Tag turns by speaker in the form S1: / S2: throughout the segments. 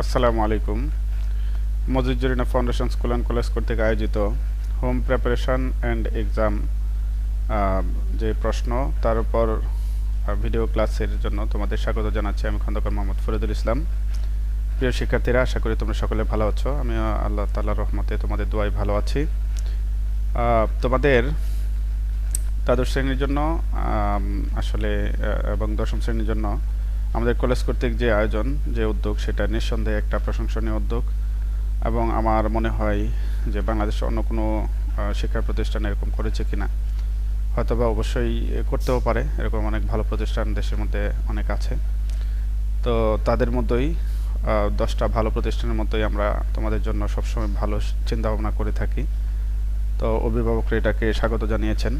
S1: আসসালামু আলাইকুম। Mojizurina foundation school and college কর্তৃক আয়োজিত হোম প্রিপারেশন অ্যান্ড এক্সাম যে প্রশ্ন, তার উপর ভিডিও ক্লাসের জন্য তোমাদের স্বাগত জানাচ্ছি আমি খন্দকার মোহাম্মদ ফরিদুল ইসলাম। প্রিয় শিক্ষার্থীরা, আশা করি তোমরা সকলে ভালো আছো। আমি আল্লাহ তাল্লাহ রহমতে তোমাদের দোয়াই ভালো আছি। তোমাদের দ্বাদশ শ্রেণির জন্য আসলে এবং দশম শ্রেণির জন্য আমাদের কলেজ কর্তৃক যে আয়োজন, যে উদ্যোগ, সেটা নিঃসন্দেহে একটা প্রশংসনীয় উদ্যোগ। এবং আমার মনে হয় যে বাংলাদেশে অন্য কোনো শিক্ষা প্রতিষ্ঠান এরকম করেছে কিনা, হয়তোবা অবশ্যই করতেও পারে। এরকম অনেক ভালো প্রতিষ্ঠান দেশের মধ্যে অনেক আছে। তো তাদের মধ্যেই দশটা ভালো প্রতিষ্ঠানের মধ্যেই আমরা তোমাদের জন্য সবসময় ভালো চিন্তাভাবনা করে থাকি। তো অভিভাবকরা এটাকে স্বাগত জানিয়েছেন।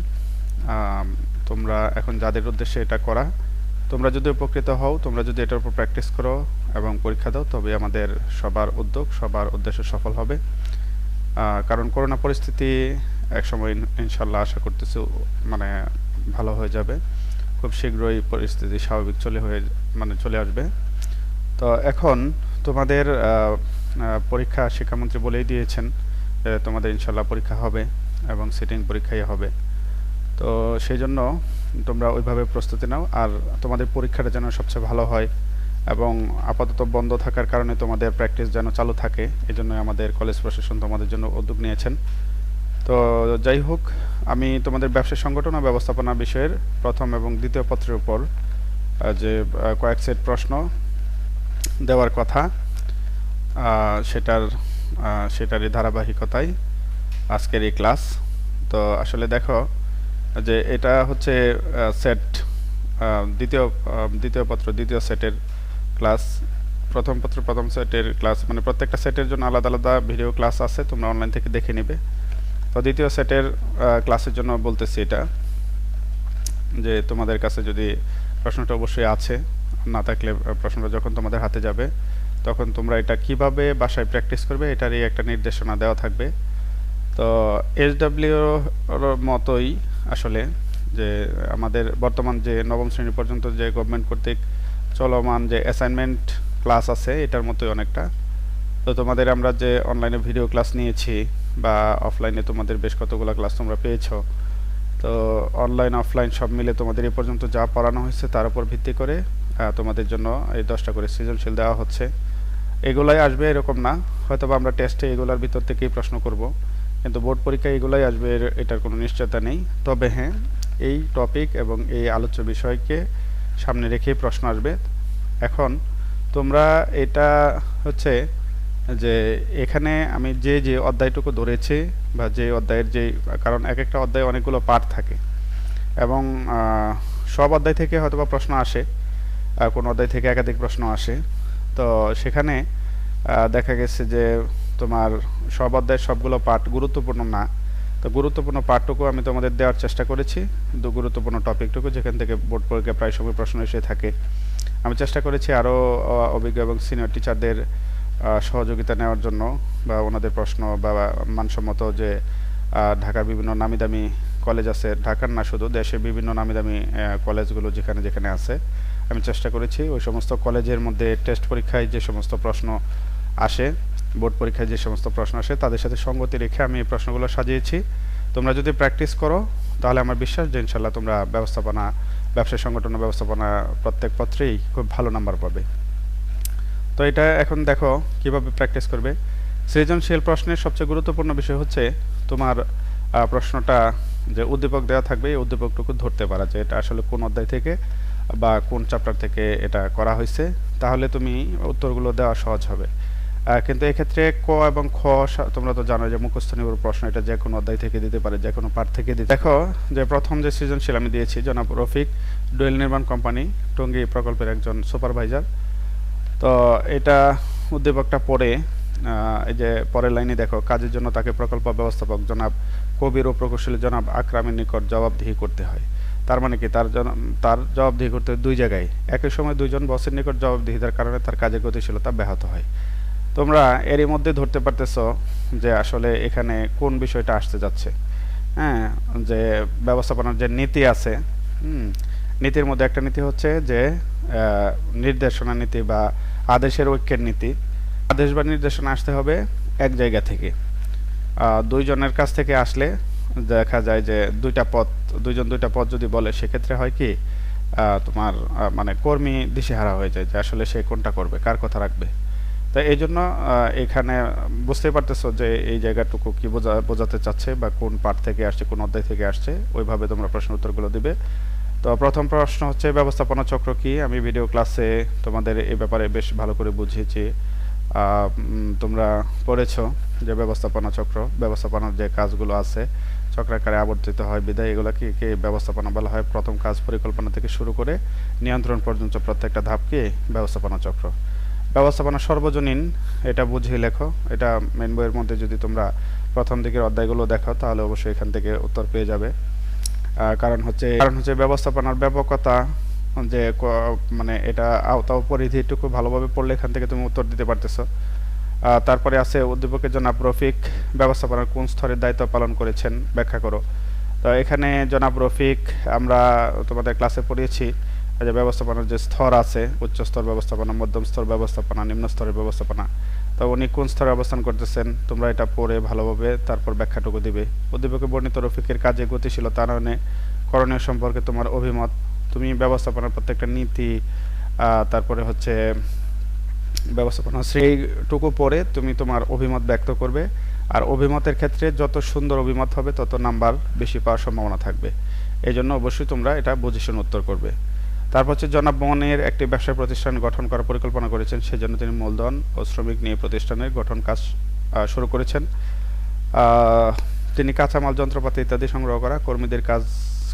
S1: তোমরা এখন যাদের উদ্দেশ্যে এটা করা তোমরা যদি উপকৃত হও, তোমরা যদি এটার উপর প্র্যাকটিস করো এবং পরীক্ষা দাও, তবে আমাদের সবার উদ্যোগ, সবার উদ্দেশ্য সফল হবে। কারণ করোনা পরিস্থিতি একসময় ইন- ইনশাল্লাহ আশা করতেছি মানে ভালো হয়ে যাবে। খুব শীঘ্রই পরিস্থিতি স্বাভাবিক চলে হয়ে মানে চলে আসবে। তো এখন তোমাদের পরীক্ষা শিক্ষামন্ত্রী বলেই দিয়েছেন তোমাদের ইনশাল্লাহ পরীক্ষা হবে এবং সিটিং পরীক্ষাই হবে। তো সেই জন্য তোমরা ওইভাবে প্রস্তুতি নাও। আর তোমাদের পরীক্ষাটা যেন সবচেয়ে ভালো হয় এবং আপাতত বন্ধ থাকার কারণে তোমাদের প্র্যাকটিস যেন চালু থাকে এই জন্য আমাদের কলেজ প্রশাসন তোমাদের জন্য উদ্যোগ নিয়েছেন। তো যাই হোক, আমি তোমাদের ব্যবসা সংগঠন ও ব্যবস্থাপনা বিষয়ের প্রথম এবং দ্বিতীয় পত্রের উপর যে কয়েক সেট প্রশ্ন দেওয়ার কথা সেটার সেটারই ধারাবাহিকতায় আজকের এই ক্লাস তো আসলে দেখো যে এটা হচ্ছে সেট দ্বিতীয় দ্বিতীয় পত্র, দ্বিতীয় সেটের ক্লাস প্রথম পত্র, প্রথম সেটের ক্লাস মানে প্রত্যেকটা সেটের জন্য আলাদা আলাদা ভিডিও ক্লাস আছে, তোমরা অনলাইন থেকে দেখে নিবে। তো দ্বিতীয় সেটের ক্লাসের জন্য বলতেছি এটা, যে তোমাদের কাছে যদি প্রশ্নটা অবশ্যই আছে, না থাকলে প্রশ্নটা যখন তোমাদের হাতে যাবে, তখন তোমরা এটা কীভাবে বাসায় প্র্যাকটিস করবে, এটারই একটা নির্দেশনা দেওয়া থাকবে। তো এসডাব্লিউর মতোই আসলে যে আমাদের বর্তমান যে নবম শ্রেণি পর্যন্ত যে গভর্নমেন্ট কর্তৃক চলমান যে অ্যাসাইনমেন্ট ক্লাস আছে, এটার মতোই অনেকটা। তো তোমাদের আমরা যে অনলাইনে ভিডিও ক্লাস নিয়েছি বা অফলাইনে তোমাদের বেশ কতগুলো ক্লাস তোমরা পেয়েছ, তো অনলাইন অফলাইন সব মিলে তোমাদের এ পর্যন্ত যা পড়ানো হয়েছে তার উপর ভিত্তি করে তোমাদের জন্য এই দশটা করে সৃজনশীল দেওয়া হচ্ছে। এগুলাই আসবে এরকম না হয়তো বা আমরা টেস্টে এগুলার ভিতর থেকেই প্রশ্ন করব। কিন্তু বোর্ড পরীক্ষায় এগুলাই আসবে এটার কোনো নিশ্চয়তা নেই। তবে হ্যাঁ এই টপিক এবং এই আলোচ্য বিষয়কে সামনে রেখেই প্রশ্ন আসবে। এখন তোমরা এটা হচ্ছে যে এখানে আমি যে যে অধ্যায়টুকু ধরেছি বা যে অধ্যায়ের যে, কারণ এক একটা অধ্যায়ে অনেকগুলো পার্ট থাকে এবং সব অধ্যায় থেকে হয়তোবা প্রশ্ন আসে কোন অধ্যায় থেকে একাধিক প্রশ্ন আসে। তো সেখানে দেখা গেছে যে তোমার সব অধ্যায়ের সবগুলো পাঠ গুরুত্বপূর্ণ না। তো গুরুত্বপূর্ণ পাঠটুকু আমি তোমাদের দেওয়ার চেষ্টা করেছি। দু গুরুত্বপূর্ণ টপিকটুকু যেখান থেকে বোর্ড পরীক্ষা প্রায় সময় প্রশ্ন এসে থাকে। আমি চেষ্টা করেছি আরও অভিজ্ঞ এবং সিনিয়র টিচারদের সহযোগিতা নেওয়ার জন্য বা ওনাদের প্রশ্ন বা মানসম্মত যে ঢাকার বিভিন্ন নামি দামি কলেজ আছে, ঢাকার না শুধু, দেশের বিভিন্ন নামি দামি কলেজগুলো যেখানে যেখানে আছে। আমি চেষ্টা করেছি ওই সমস্ত কলেজের মধ্যে টেস্ট পরীক্ষায় যে সমস্ত প্রশ্ন আসে বোর্ড পরীক্ষায় যে সমস্ত প্রশ্ন আসে, তাদের সাথে সঙ্গতি রেখে আমি এই প্রশ্নগুলো সাজিয়েছি। তোমরা যদি প্র্যাকটিস করো, তাহলে আমার বিশ্বাস যে ইনশাল্লাহ তোমরা ব্যবস্থাপনা ব্যবসা সংগঠন ব্যবস্থাপনা প্রত্যেক পত্রেই খুব ভালো নাম্বার পাবে। তো এটা এখন দেখো কীভাবে প্র্যাকটিস করবে। সৃজনশীল প্রশ্নের সবচেয়ে গুরুত্বপূর্ণ বিষয় হচ্ছে তোমার প্রশ্নটা যে উদ্দীপক দেওয়া থাকবে, এই উদ্দীপকটুকু ধরতে পারা যে এটা আসলে কোন অধ্যায় থেকে বা কোন চ্যাপ্টার থেকে এটা করা হয়েছে। তাহলে তুমি উত্তরগুলো দেওয়া সহজ হবে। কিন্তু এক্ষেত্রে ক এবং খ তোমরা তো জানো যে মুখস্থ নির্ভর প্রশ্ন এটা যে কোনো অধ্যায় থেকে দিতে পারে, যে কোনো পাঠ থেকে দিতে দেখো যে প্রথম যে সৃজনশীল আমি দিয়েছি, জনাব রফিক, ডোয়েল নির্মাণ কোম্পানি, টঙ্গী প্রকল্পের একজন সুপারভাইজার। তো এটা উদ্দীপকটা পড়ে এই যে পরের লাইনে দেখো, কাজের জন্য তাকে প্রকল্প ব্যবস্থাপক জনাব কবির ও প্রকৌশলী জনাব আকরামের নিকট জবাবদিহি করতে হয়। তার মানে কি? তার তার জবাবদিহি করতে দুই জায়গায়। একই সময় দুইজন বসের নিকট জবাবদিহিতার কারণে তার কাজের গতিশীলতা ব্যাহত হয়। তোমরা এরই মধ্যে ধরতে পারতেছ যে আসলে এখানে কোন বিষয়টা আসতে যাচ্ছে। হ্যাঁ যে ব্যবস্থাপনার যে নীতি আছে নীতির মধ্যে একটা নীতি হচ্ছে যে নির্দেশনা নীতি বা আদেশের ঐক্যের নীতি। আদেশ বা নির্দেশনা আসতে হবে এক জায়গা থেকে। দুইজনের কাছ থেকে আসলে দেখা যায় যে দুইটা পথ, দুইজন দুইটা পথ যদি বলে, সেক্ষেত্রে হয় কি তোমার মানে কর্মী দিশেহারা হয়ে যায় যে আসলে সে কোনটা করবে, কার কথা রাখবে। তো এই জন্য এখানে বুঝতে পারতেছো যে এই জায়গাটুকু কি বোঝা, বোঝাতে চাচ্ছে বা কোন পাঠ থেকে আসছে, কোন অধ্যায় থেকে আসছে, ওইভাবে তোমরা প্রশ্ন উত্তরগুলো দিবে। তো প্রথম প্রশ্ন হচ্ছে, ব্যবস্থাপনা চক্র কি? আমি ভিডিও ক্লাসে তোমাদের এই ব্যাপারে বেশ ভালো করে বুঝিয়েছি। তোমরা পড়েছো যে ব্যবস্থাপনা চক্র, ব্যবস্থাপনার যে কাজগুলো আছে, চক্রাকারে আবর্তিত হয়, বিদায় এগুলোকে কি ব্যবস্থাপনা বলা হয়? প্রথম কাজ পরিকল্পনা থেকে শুরু করে নিয়ন্ত্রণ পর্যন্ত প্রত্যেকটা ধাপকে ব্যবস্থাপনা চক্র। ব্যবস্থাপনা সর্বজনীন, এটা বুঝিয়ে লেখো। এটা মেন বইয়ের মধ্যে যদি তোমরা প্রথম দিকের অধ্যায়গুলো দেখো, তাহলে অবশ্যই এখান থেকে উত্তর পেয়ে যাবে। কারণ হচ্ছে কারণ হচ্ছে ব্যবস্থাপনার ব্যাপকতা, যে মানে এটা আওতা পরিধিটুকু ভালোভাবে পড়লে এখান থেকে তুমি উত্তর দিতে পারতেছো। তারপরে আছে, উদ্দীপকের জনাব রফিক ব্যবস্থাপনার কোন স্তরের দায়িত্ব পালন করেছেন, ব্যাখ্যা করো। তো এখানে জনাব রফিক, আমরা তোমাদের ক্লাসে পড়িয়েছি। যে ব্যবস্থাপনার যে স্তর আছে, উচ্চ স্তর ব্যবস্থাপনা, মধ্যম স্তর ব্যবস্থাপনা, নিম্ন স্তরের ব্যবস্থাপনা, তো উনি কোন স্তরে অবস্থান করতেছেন? তোমরা এটা পড়ে ভালোভাবে তারপর ব্যাখ্যাটুকু দিবে। উদ্দীপকে বর্ণিত রফিকের কাজে গতিশীলতা আনয়নে করণীয় সম্পর্কে তোমার অভিমত। তুমি ব্যবস্থাপনার প্রত্যেকটা নীতি তারপরে হচ্ছে ব্যবস্থাপনা সেইটুকু পরে তুমি তোমার অভিমত ব্যক্ত করবে। আর অভিমতের ক্ষেত্রে যত সুন্দর অভিমত হবে, তত নাম্বার বেশি পাওয়ার সম্ভাবনা থাকবে। এই জন্য অবশ্যই তোমরা এটা বুঝিশন উত্তর করবে। তারপর হচ্ছে জনাব মোহনের একটি ব্যবসা প্রতিষ্ঠান গঠন করার পরিকল্পনা করেছেন, সেজন্য তিনি মূলধন ও শ্রমিক নিয়ে প্রতিষ্ঠানের গঠন কাজ শুরু করেছেন। তিনি কাঁচামাল, যন্ত্রপাতি ইত্যাদি সংগ্রহ করা, কর্মীদের কাজ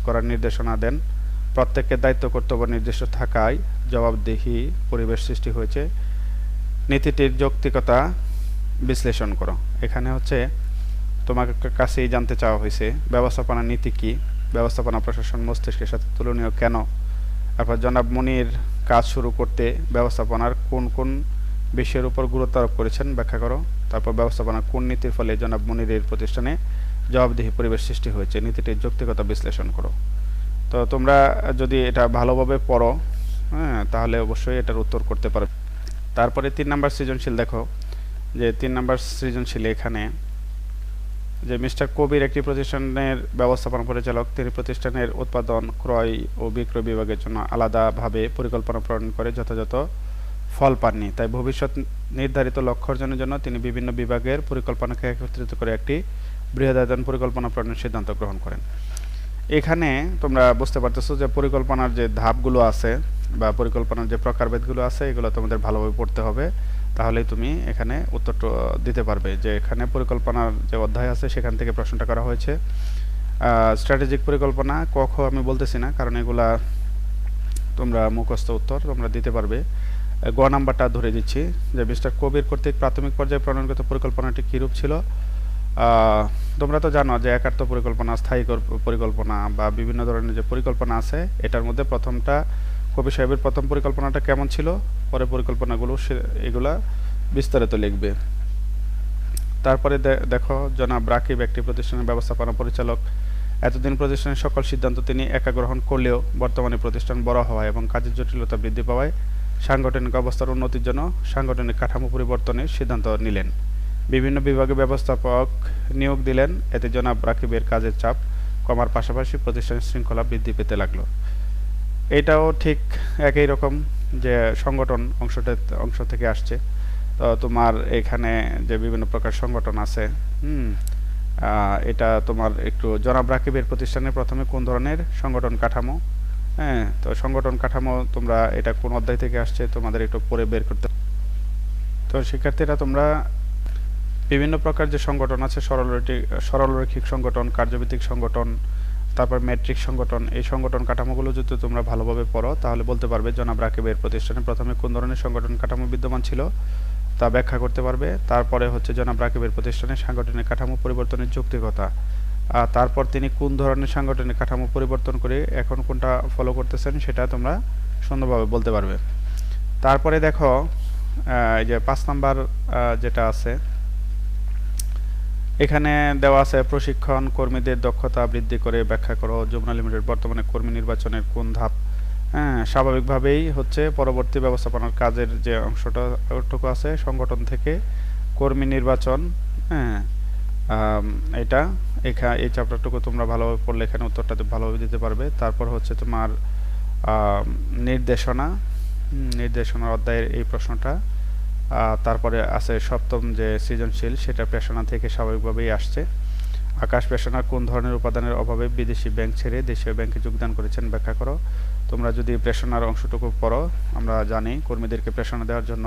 S1: করার নির্দেশনা দেন। প্রত্যেকের দায়িত্ব, কর্তব্য নির্দিষ্ট থাকায় জবাবদিহি, পরিবেশ সৃষ্টি হয়েছে। নীতিটির যৌক্তিকতা বিশ্লেষণ করো। এখানে হচ্ছে তোমার কা- কাছেই জানতে চাওয়া হয়েছে, ব্যবস্থাপনা নীতি কি? ব্যবস্থাপনা প্রশাসন মস্তিষ্কের সাথে তুলনীয় কেন? তারপর জনাব মনির কাজ শুরু করতে ব্যবস্থাপনার কোন কোন বিষয়ের উপর গুরুত্ব আরোপ করেছেন ব্যাখ্যা করো। তারপর ব্যবস্থাপনা কোন নীতির ফলে জনাব মনিরের প্রতিষ্ঠানে জবাবদিহি পরিবেশ সৃষ্টি হয়েছে, নীতিটির যৌক্তিকতা বিশ্লেষণ করো। তো তোমরা যদি এটা ভালোভাবে পড়ো হ্যাঁ তাহলে অবশ্যই এটার উত্তর করতে পারবে তারপরে তিন নাম্বার সৃজনশীল দেখো, যে তিন নাম্বার সৃজনশীল এখানে যে মিস্টার কবির একটি প্রতিষ্ঠানের ব্যবস্থাপনা পরিচালক, তিনি প্রতিষ্ঠানের উৎপাদন, ক্রয় ও বিক্রয় বিভাগের জন্য আলাদাভাবে পরিকল্পনা প্রণয়ন করে যথাযথ ফল পাননি। তাই ভবিষ্যৎ নির্ধারিত লক্ষ্য অর্জনের জন্য তিনি বিভিন্ন বিভাগের পরিকল্পনাকে একত্রিত করে একটি বৃহদায়তন পরিকল্পনা প্রণয়নের সিদ্ধান্ত গ্রহণ করেন। এখানে তোমরা বুঝতে পারতেছো যে পরিকল্পনার যে ধাপগুলো আছে বা পরিকল্পনার যে প্রকারভেদগুলো আছে, এগুলো তোমাদের ভালোভাবে পড়তে হবে। তাহলেই তুমি এখানে উত্তরটা দিতে পারবে যে এখানে পরিকল্পনার যে অধ্যায় আছে, সেখান থেকে প্রশ্নটা করা হয়েছে। স্ট্র্যাটেজিক পরিকল্পনা ক খ আমি বলতেছি না, কারণ এগুলা তোমরা মুখস্থ উত্তর তোমরা দিতে পারবে। গ নাম্বারটা ধরে দিচ্ছি যে মিস্টার কবির কর্তৃক প্রাথমিক পর্যায়ে প্রণয়নগত পরিকল্পনাটি কীরূপ ছিল? তোমরা তো জানো যে একার্থ পরিকল্পনা, স্থায়ী পরিকল্পনা বা বিভিন্ন ধরনের যে পরিকল্পনা আছে, এটার মধ্যে প্রথমটা কবি সাহেবের প্রথম পরিকল্পনাটা কেমন ছিল? পরে পরিকল্পনাগুলো সে- এগুলা বিস্তারিত লিখবে। তারপরে দেখো, জনাব রাকিব একটি প্রতিষ্ঠানের ব্যবস্থাপনা পরিচালক। এতদিন প্রতিষ্ঠানের সকল সিদ্ধান্ত তিনি একা গ্রহণ করলেও বর্তমানে প্রতিষ্ঠান বড় হওয়ায় এবং কাজের জটিলতা বৃদ্ধি পাওয়ায় সাংগঠনিক অবস্থার উন্নতির জন্য সাংগঠনিক কাঠামো পরিবর্তনের সিদ্ধান্ত নিলেন। বিভিন্ন বিভাগে ব্যবস্থাপক নিয়োগ দিলেন। এতে জনাব রাকিবের কাজের চাপ কমার পাশাপাশি প্রতিষ্ঠানের শৃঙ্খলা বৃদ্ধি পেতে লাগল। এটাও ঠিক একই রকম যে সংগঠন অংশটা অংশ থেকে আসছে। তো তোমার এখানে যে বিভিন্ন প্রকার সংগঠন আছে, হুম এটা তোমার একটু জনাব রাকিবের প্রতিষ্ঠানে প্রথমে কোন ধরনের সংগঠন কাঠামো? হ্যাঁ তো সংগঠন কাঠামো তোমরা এটা কোন অধ্যায় থেকে আসছে তোমাদের একটু পরে বের করতে তো শিক্ষার্থীরা তোমরা বিভিন্ন প্রকার যে সংগঠন আছে সরলরৈখিক সরলরৈখিক সংগঠন, কার্যভিত্তিক সংগঠন তারপর ম্যাট্রিক সংগঠন, এই সংগঠন কাঠামোগুলো যদি তোমরা ভালোভাবে পড়ো, তাহলে বলতে পারবে জনাব রাকিবের প্রতিষ্ঠানে প্রথমে কোন ধরনের সংগঠন কাঠামো বিদ্যমান ছিল তা ব্যাখ্যা করতে পারবে। তারপরে হচ্ছে জনাব রাকিবের প্রতিষ্ঠানে সাংগঠনিক কাঠামো পরিবর্তনের যৌক্তিকতা। আর তারপর তিনি কোন ধরনের সাংগঠনিক কাঠামো পরিবর্তন করে এখন কোনটা ফলো করতেছেন সেটা তোমরা সুন্দরভাবে বলতে পারবে। তারপরে দেখো এই যে পাঁচ নাম্বার যেটা আছে এখানে দেওয়া আছে, প্রশিক্ষণ কর্মীদের দক্ষতা বৃদ্ধি করে ব্যাখ্যা করো। যমুনা লিমিটেড বর্তমানে কর্মী নির্বাচনের কোন ধাপ? হ্যাঁ স্বাভাবিকভাবেই হচ্ছে। পরবর্তী ব্যবস্থাপনার কাজের যে অংশটা, ওটুকু আছে, সংগঠন থেকে কর্মী নির্বাচন। হ্যাঁ এটা, এখা, এই চ্যাপ্টারটুকু তোমরা ভালোভাবে পড়লে এখানে উত্তরটা ভালোভাবে দিতে পারবে। তারপর হচ্ছে তোমার নির্দেশনা। নির্দেশনা অধ্যায়ের এই প্রশ্নটা। তারপরে আছে সপ্তম যে সৃজনশীল, সেটা পেশনা থেকে স্বাভাবিকভাবেই আসছে। আকাশ পেশনার কোন ধরনের উপাদানের অভাবে বিদেশি ব্যাংক ছেড়ে দেশীয় ব্যাংকে যোগদান করেছেন ব্যাখ্যা করো। তোমরা যদি প্রেষণার অংশটুকু পড়ো, আমরা জানি কর্মীদেরকে প্রেষণা দেওয়ার জন্য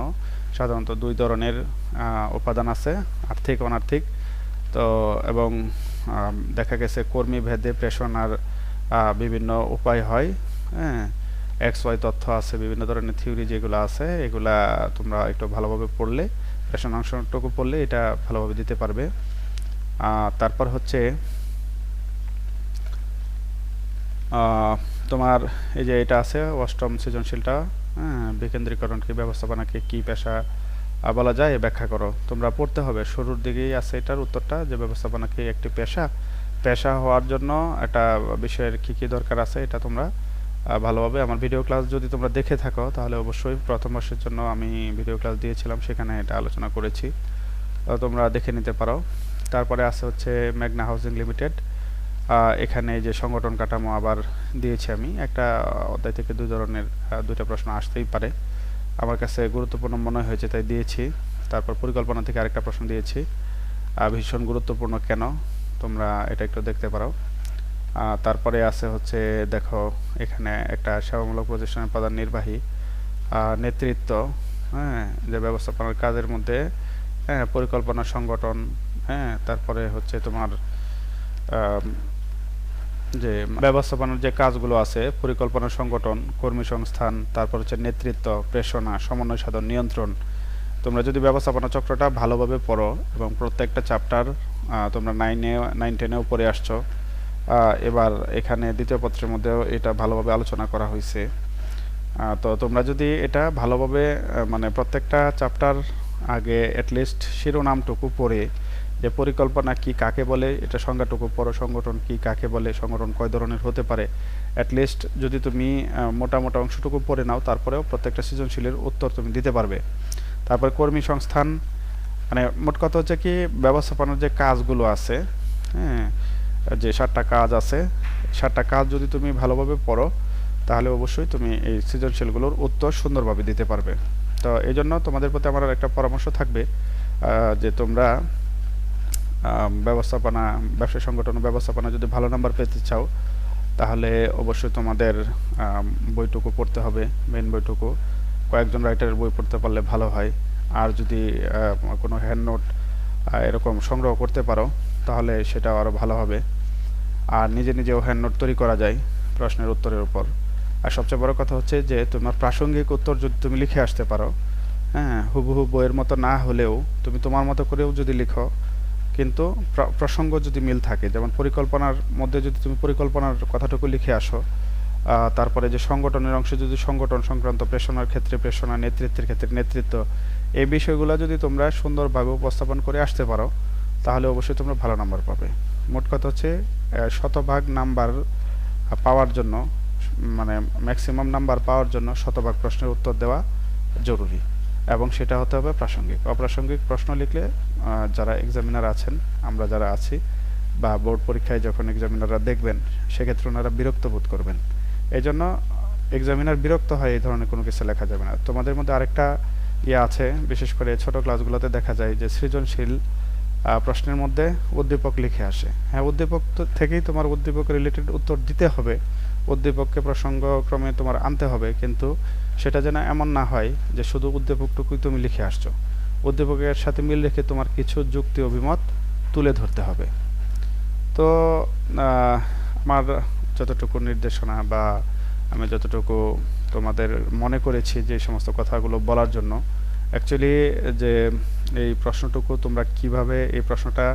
S1: সাধারণত দুই ধরনের উপাদান আছে, আর্থিক, অনার্থিক। তো, এবং দেখা গেছে কর্মী ভেদে প্রেষণার বিভিন্ন উপায় হয় হ্যাঁ। এক্স ওয়াই তথ্য আছে, বিভিন্ন ধরনের থিওরি যেগুলো আছে, এগুলা তোমরা একটু ভালোভাবে পড়লে প্রেষণ অংশটুকু পড়লে এটা ভালোভাবে দিতে পারবে। তারপর হচ্ছে তোমার এই যে এটা আছে, অষ্টম সৃজনশীলটা হ্যাঁ বিকেন্দ্রীকরণকে ব্যবস্থাপনাকে কি পেশা বলা যায়, ব্যাখ্যা করো। তোমরা পড়তে হবে, শুরুর দিকেই আছে এটার উত্তরটা, যে ব্যবস্থাপনাকে একটি পেশা পেশা হওয়ার জন্য একটা বিষয়ের কি কি দরকার আছে, এটা তোমরা ভালোভাবে। আমার ভিডিও ক্লাস যদি তোমরা দেখে থাকো, তাহলে অবশ্যই প্রথম বর্ষের জন্য আমি ভিডিও ক্লাস দিয়েছিলাম, সেখানে এটা আলোচনা করেছি। তোমরা দেখে নিতে পারো। তারপরে আছে হচ্ছে ম্যাগনা হাউজিং লিমিটেড। এখানে যে সংগঠন কাঠামো আবার দিয়েছি আমি। একটা অধ্যায় থেকে দুই ধরনের দুইটা প্রশ্ন আসতেই পারে। আমার কাছে গুরুত্বপূর্ণ মনে হয়েছে, তাই দিয়েছি। তারপর পরিকল্পনা থেকে আরেকটা প্রশ্ন দিয়েছি। ভীষণ গুরুত্বপূর্ণ কেন? তোমরা এটা একটু দেখতে পারো। তারপরে আছে হচ্ছে, দেখো, এখানে একটা সেবামূলক প্রতিষ্ঠানের প্রধান নির্বাহী নেতৃত্ব হ্যাঁ যে ব্যবস্থাপনার কাজের মধ্যে হ্যাঁ পরিকল্পনা সংগঠন হ্যাঁ তারপরে হচ্ছে তোমার যে ব্যবস্থাপনার যে কাজগুলো আছে, পরিকল্পনা সংগঠন, কর্মী সংস্থান, তারপর হচ্ছে নেতৃত্ব, প্রেষণা, সমন্বয় সাধন, নিয়ন্ত্রণ, তোমরা যদি ব্যবস্থাপনা চক্রটা ভালোভাবে পড়ো এবং প্রত্যেকটা চ্যাপ্টার তোমরা নাইনে নাইন টেনেও পড়ে আসছো এবার এখানে দ্বিতীয় পত্রের মধ্যেও এটা ভালোভাবে আলোচনা করা হয়েছে। তো তোমরা যদি এটা ভালোভাবে মানে প্রত্যেকটা চ্যাপ্টার আগে অ্যাটলিস্ট শিরোনামটুকু পড়ে যে পরিকল্পনা কি কাকে বলে এটা সংজ্ঞাটুকু পড়ো সংগঠন কি কাকে বলে সংগঠন কয় ধরনের হতে পারে অ্যাটলিস্ট যদি তুমি আহ, মোটা মোটা অংশটুকু পড়ে নাও তারপরেও প্রত্যেকটা সৃজনশীলের উত্তর তুমি দিতে পারবে। তারপর কর্মী সংস্থান মানে মোট কথা হচ্ছে কি ব্যবস্থাপনার যে কাজগুলো আছে হ্যাঁ যে সাতটা কাজ আছে, সাতটা কাজ যদি তুমি ভালোভাবে পড়ো, তাহলে অবশ্যই তুমি এই সৃজনশীলগুলোর উত্তর সুন্দরভাবে দিতে পারবে। তো এই জন্য তোমাদের প্রতি আমার একটা পরামর্শ থাকবে যে তোমরা ব্যবস্থাপনা ব্যবসা সংগঠন ব্যবস্থাপনা যদি ভালো নাম্বার পেতে চাও, তাহলে অবশ্যই তোমাদের বইটুকু পড়তে হবে মেন বইটুকু। কয়েকজন রাইটারের বই পড়তে পারলে ভালো হয়। আর যদি কোনো হ্যান্ড নোট এরকম সংগ্রহ করতে পারো তাহলে সেটা আরও ভালো হবে। আর নিজে নিজেও হ্যান্ড নোট তৈরি করা যায় প্রশ্নের উত্তরের উপর। আর সবচেয়ে বড় কথা হচ্ছে যে, তোমার প্রাসঙ্গিক উত্তর যদি তুমি লিখে আসতে পারো হ্যাঁ হুবহু বইয়ের মতো না হলেও তুমি তোমার মতো করেও যদি লিখো, কিন্তু প্রসঙ্গ যদি মিল থাকে, যেমন পরিকল্পনার মধ্যে যদি তুমি পরিকল্পনার কথাটুকু লিখে আসো তারপরে যে সংগঠনের অংশে যদি সংগঠন সংক্রান্ত প্রেষণার ক্ষেত্রে প্রেষণা, নেতৃত্বের ক্ষেত্রে নেতৃত্ব, এই বিষয়গুলো যদি তোমরা সুন্দরভাবে উপস্থাপন করে আসতে পারো তাহলে অবশ্যই তোমরা ভালো নাম্বার পাবে। মোট কথা হচ্ছে শতভাগ নাম্বার পাওয়ার জন্য মানে ম্যাক্সিমাম নাম্বার পাওয়ার জন্য শতভাগ প্রশ্নের উত্তর দেওয়া জরুরি এবং সেটা হতে হবে প্রাসঙ্গিক। অপ্রাসঙ্গিক প্রশ্ন লিখলে যারা এক্সামিনার আছেন, আমরা যারা আছি বা বোর্ড পরীক্ষায় যখন এক্সামিনাররা দেখবেন, সেক্ষেত্রে ওনারা বিরক্ত বোধ করবেন। এই জন্য এক্সামিনার বিরক্ত হয় এই ধরনের কোনো কিছু লেখা যাবে না। তোমাদের মধ্যে আরেকটা ইয়ে আছে, বিশেষ করে ছোট ক্লাসগুলোতে দেখা যায় যে সৃজনশীল প্রশ্নের মধ্যে উদ্দীপক লিখে আসে। হ্যাঁ উদ্দীপক থেকেই তোমার উদ্দীপক রিলেটেড উত্তর দিতে হবে। উদ্দীপককে প্রসঙ্গক্রমে তোমার আনতে হবে, কিন্তু সেটা যেন এমন না হয় যে শুধু উদ্দীপকটুকুই তুমি লিখে আসছো। উদ্দীপকের সাথে মিল রেখে তোমার কিছু যুক্তি অভিমত তুলে ধরতে হবে। তো আমার যতটুকু নির্দেশনা বা আমি যতটুকু তোমাদের মনে করেছি যে সমস্ত কথাগুলো বলার জন্য অ্যাকচুয়ালি যে এই প্রশ্নটুকু তোমরা কীভাবে এই প্রশ্নটা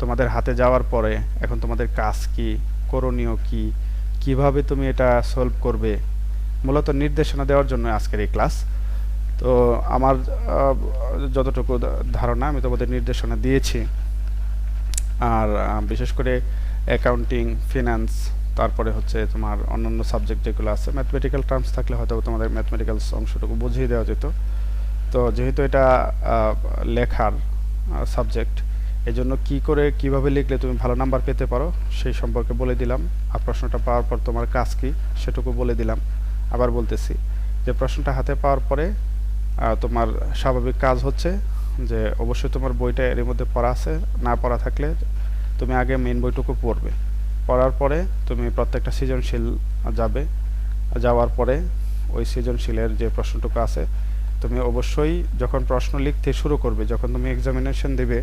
S1: তোমাদের হাতে যাওয়ার পরে এখন তোমাদের কাজ কি, করণীয় কি, কীভাবে তুমি এটা সলভ করবে, মূলত নির্দেশনা দেওয়ার জন্য আজকের এই ক্লাস তো আমার যতটুকু ধারণা আমি তোমাদের নির্দেশনা দিয়েছি। আর বিশেষ করে অ্যাকাউন্টিং ফিনান্স তারপরে হচ্ছে তোমার অন্যান্য সাবজেক্ট যেগুলো আছে ম্যাথমেটিক্যাল টার্মস থাকলে হয়তো তোমাদের ম্যাথমেটিক্যাল অংশটুকু বুঝিয়ে দেওয়া যেত। তো যেহেতু এটা লেখার সাবজেক্ট এই জন্য কী করে, কীভাবে লিখলে তুমি ভালো নাম্বার পেতে পারো, সেই সম্পর্কে বলে দিলাম। আর প্রশ্নটা পাওয়ার পর তোমার কাজ কি, সেটুকু বলে দিলাম। আবার বলতেছি যে প্রশ্নটা হাতে পাওয়ার পরে তোমার স্বাভাবিক কাজ হচ্ছে যে অবশ্যই তোমার বইটা এর মধ্যে পড়া আছে, না পড়া থাকলে তুমি আগে মেন বইটুকু পড়বে। পড়ার পরে তুমি প্রত্যেকটা সৃজনশীল যাবে। যাওয়ার পরে ওই সৃজনশীলের যে প্রশ্নটুকু আছে তুমি অবশ্যই যখন প্রশ্ন লিখতে শুরু করবে, যখন তুমি এক্সামিনেশন দেবে,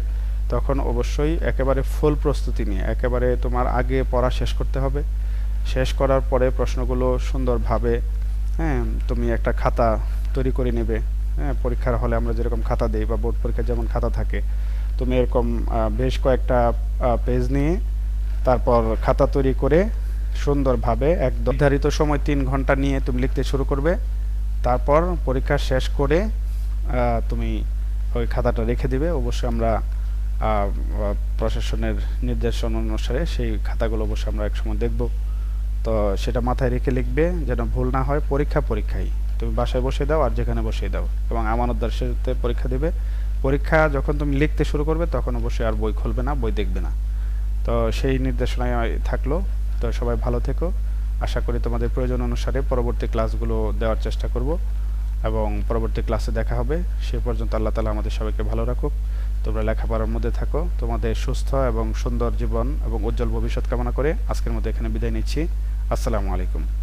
S1: তখন অবশ্যই একেবারে ফুল প্রস্তুতি নিয়ে, একেবারে তোমার আগে পড়া শেষ করতে হবে। শেষ করার পরে প্রশ্নগুলো সুন্দরভাবে হ্যাঁ তুমি একটা খাতা তৈরি করে নেবে। হ্যাঁ পরীক্ষার হলে আমরা যেরকম খাতা দিই বা বোর্ড পরীক্ষার যেমন খাতা থাকে, তুমি এরকম বেশ কয়েকটা পেজ নিয়ে তারপর খাতা তৈরি করে সুন্দরভাবে এক নির্ধারিত সময় তিন ঘণ্টা নিয়ে তুমি লিখতে শুরু করবে। তারপর পরীক্ষা শেষ করে তুমি ওই খাতাটা রেখে দিবে। অবশ্যই আমরা প্রশাসনের নির্দেশন অনুসারে সেই খাতাগুলো অবশ্যই আমরা একসময় দেখব। তো সেটা মাথায় রেখে লিখবে, যেন ভুল না হয়, পরীক্ষা পরীক্ষাই। তুমি বাসায় বসে দাও আর যেখানে বসে দাও এবং আমানতদার সাথে পরীক্ষা দেবে। পরীক্ষা যখন তুমি লিখতে শুরু করবে, তখন অবশ্যই আর বই খুলবে না, বই দেখবে না। তো সেই নির্দেশনায় থাকল। তো সবাই ভালো থেকো। আশা করি তোমাদের প্রয়োজন অনুসারে পরবর্তী ক্লাসগুলো দেওয়ার চেষ্টা করব এবং পরবর্তী ক্লাসে দেখা হবে। সে পর্যন্ত আল্লাহ তালা আমাদের সবাইকে ভালো রাখুক। তোমরা লেখাপড়ার মধ্যে থাকো। তোমাদের সুস্থ এবং সুন্দর জীবন এবং উজ্জ্বল ভবিষ্যৎ কামনা করে আজকের মধ্যে এখানে বিদায় নিচ্ছি। আসসালামু আলাইকুম।